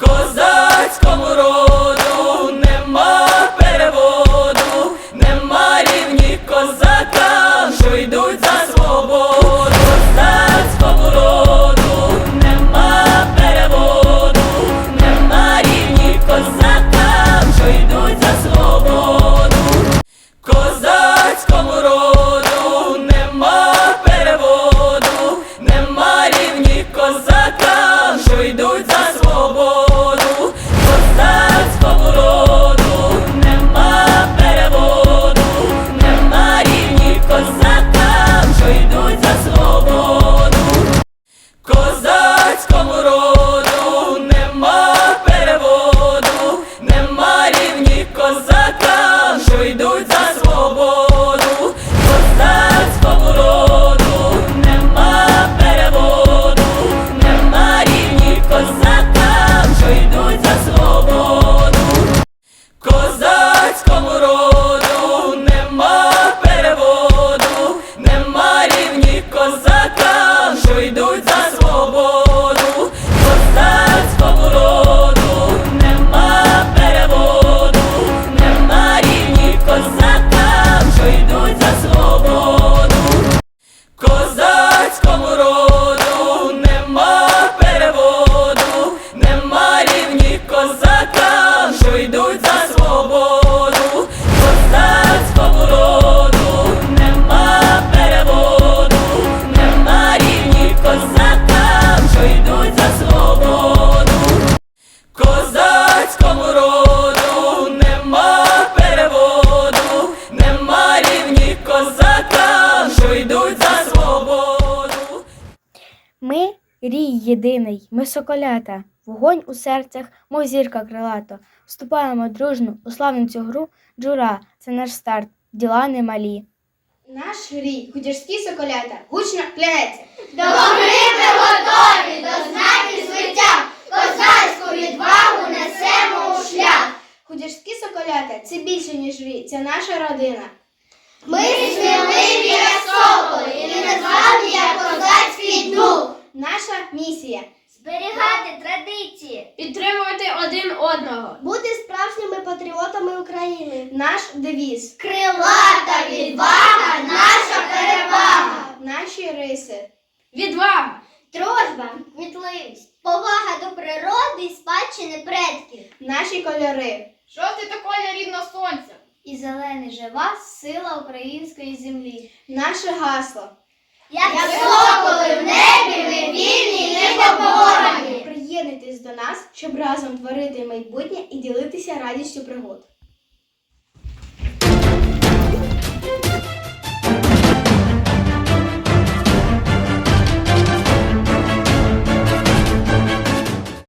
Cause Ми рій єдиний, ми соколята, вогонь у серцях, мов зірка крилато. Вступаємо дружно у славну цю гру. Джура, це наш старт, діла немалі. Наш рій, худяжські соколята, гучно клянеться. До гори ми готові, до знаків звиття, козацьку відвагу несемо у шлях. Худяжські соколята це більше, ніж рій, це наша родина. Ми сміливі, як соколи, і незламні, як козацький бути справжніми патріотами України. Наш девіз, Крилата відвага, наша перевага. наші риси. Відвага! Дружба, кмітливість, повага до природи і спадщини предків. Наші кольори. Жовтий та колір рідного сонця. І зелений жива сила української землі. Наше гасло. Як соколи в небі, майбутнє і ділитися радістю пригод.